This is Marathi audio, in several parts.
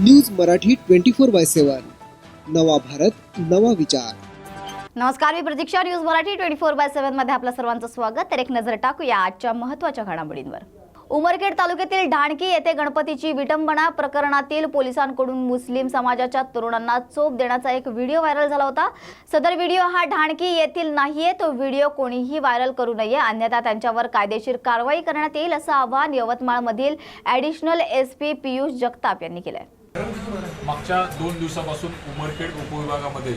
News Marathi twenty four by seven. नवा भारत नवा विचार. नमस्कार मी Pratiksha. News Marathi twenty four by सेव्हनमध्ये आपलं सर्वांचं स्वागत. तर एक नजर टाकूया आजच्या महत्त्वाच्या घडामोडींवर. उमरखेड तालुक्यातील ढाणकी येथे गणपतीची विटंबना प्रकरणातील पोलिसांकडून मुस्लिम समाजाच्या तरुणांना चोप देण्याचा एक व्हिडिओ व्हायरल झाला होता. सदर व्हिडिओ हा ढाणकी येथील नाहीये. तो व्हिडिओ कोणीही व्हायरल करू नये. अन्यथा त्यांच्यावर कायदेशीर कारवाई करण्यात येईल असं आवाहन यवतमाळमधील additional S P Piyush Jagtap यांनी केलं आहे मागच्या दोन दिवसापासून उमरखेड उपविभागामध्ये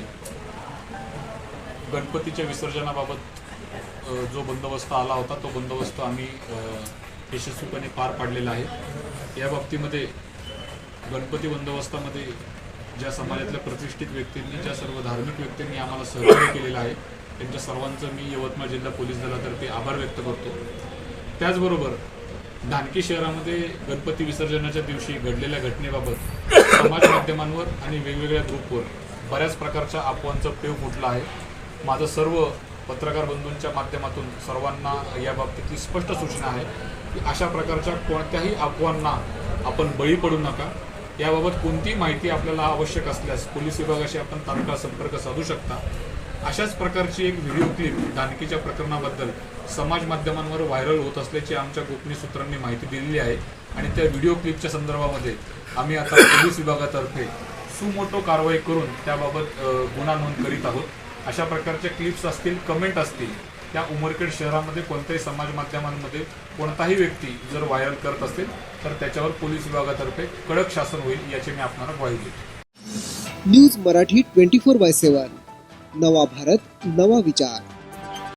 गणपतीच्या विसर्जनाबाबत जो बंदोबस्त आला होता तो बंदोबस्त आम्ही यशस्वीपणे पार पाडलेला आहे. या बाबतीमध्ये गणपती बंदोबस्तामध्ये ज्या समाजातल्या प्रतिष्ठित व्यक्तींनी ज्या सर्व धार्मिक व्यक्तींनी आम्हाला सहकार्य केलेलं आहे त्यांच्या सर्वांचं मी यवतमाळ जिल्हा पोलीस दलातर्फे आभार व्यक्त करतो. त्याचबरोबर धानकी शहरामध्ये गणपती विसर्जनाच्या दिवशी घडलेल्या घटनेबाबत समाज माध्यमांवर आणि वेगवेगळ्या ग्रुपवर बऱ्याच प्रकारच्या अफवांचं पेव फुटला आहे. माझं सर्व पत्रकार बंधूंच्या माध्यमातून सर्वांना याबाबतीतली स्पष्ट सूचना आहे की अशा प्रकारच्या कोणत्याही अफवांना आपण बळी पडू नका. याबाबत कोणतीही माहिती आपल्याला आवश्यक असल्यास पोलीस विभागाशी आपण तात्काळ संपर्क साधू शकता. अशाच प्रकारची एक व्हिडिओ क्लिप दानकीच्या प्रकरणाबद्दल समाज माध्यमांवर व्हायरल होत असल्याची आमच्या गोपनीय सूत्रांनी माहिती दिलेली आहे. आणि त्या व्हिडिओ क्लिपच्या संदर्भामध्ये आम्ही आता पोलीस विभागातर्फे सुमोटो कारवाई करून त्याबाबत गुन्हा नोंद करीत आहोत. अशा प्रकारच्या क्लिप्स असतील कमेंट असतील त्या उमरखेड शहरामध्ये कोणत्याही समाज माध्यमांमध्ये कोणताही व्यक्ती जर व्हायरल करत असेल तर त्याच्यावर पोलीस विभागातर्फे कडक शासन होईल याची मी आपणाला ग्वाही देतो. News Marathi twenty four by seven. नवा भारत नवा विचार.